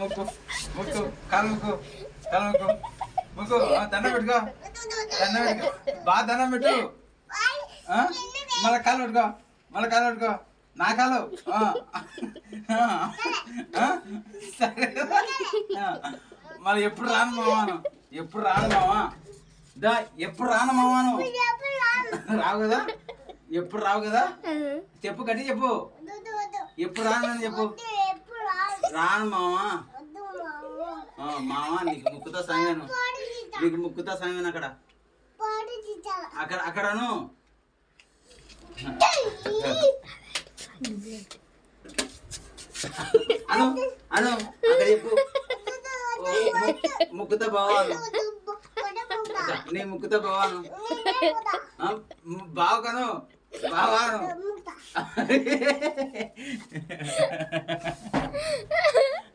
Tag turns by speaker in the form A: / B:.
A: ముక్కు ముక్కు కాలు ముక్కు కాలు ముక్కు ముక్కు దండం పెట్టుకో దండం పెట్టుకో. బాగా దండం పెట్టు. మళ్ళీ కాలు పెట్టుకో మళ్ళీ కాలు పెట్టుకో. నా కాలు సరే. మళ్ళీ ఎప్పుడు రాను మావాను? ఎప్పుడు రాను మావా? దా ఎప్పుడు రాను మావాను? రావు కదా? ఎప్పుడు రావు కదా? చెప్పు గట్టి చెప్పు. ఎప్పుడు రాను అని చెప్పు. రాను మామా ఆ, మామా నీకు ముక్కుతో సంగాను నీకు ముక్కుతో సంగాను అక్కడ. అక్కడ అక్కడను. అను అను అక్కడ చెప్పు. ముక్కుతో బావాను నీ ముక్కుతో బావాను బావకను బావాను.